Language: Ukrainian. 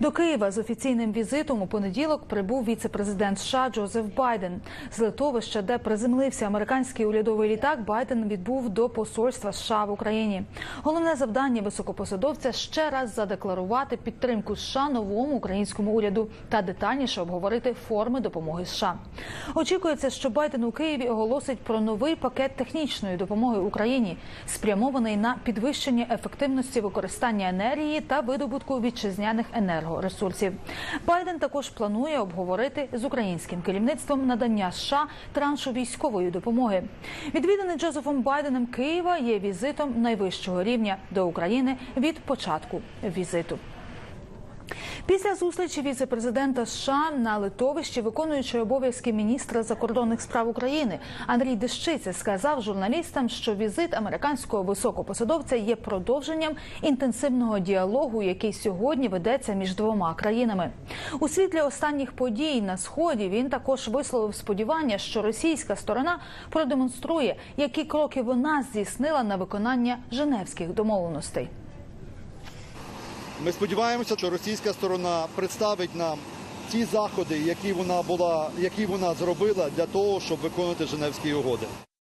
До Києва з офіційним візитом у понеділок прибув віце-президент США Джозеф Байден. З литовища, де приземлився американський урядовий літак, Байден відбув до посольства США в Україні. Головне завдання високопосадовця ще раз задекларувати підтримку США новому українському уряду та детальніше обговорити форми допомоги США. Очікується, що Байден у Києві оголосить про новий пакет технічної допомоги Україні, спрямований на підвищення ефективності використання енергії та видобутку вітчизняних енергоресурсів. Байден також планує обговорити з українським керівництвом надання США траншу військової допомоги. Відвіданий Джозефом Байденом Києва є візитом найвищого рівня до України від початку візиту. Після зустрічі віце-президента США на литовищі, виконуючий обов'язки міністра закордонних справ України Андрій Дещиця сказав журналістам, що візит американського високопосадовця є продовженням інтенсивного діалогу, який сьогодні ведеться між двома країнами. У світлі останніх подій на сході він також висловив сподівання, що російська сторона продемонструє, які кроки вона здійснила на виконання Женевських домовленостей. Ми сподіваємося, що російська сторона представить нам ті заходи, які вона була, які вона зробила для того, щоб виконати Женевські угоди.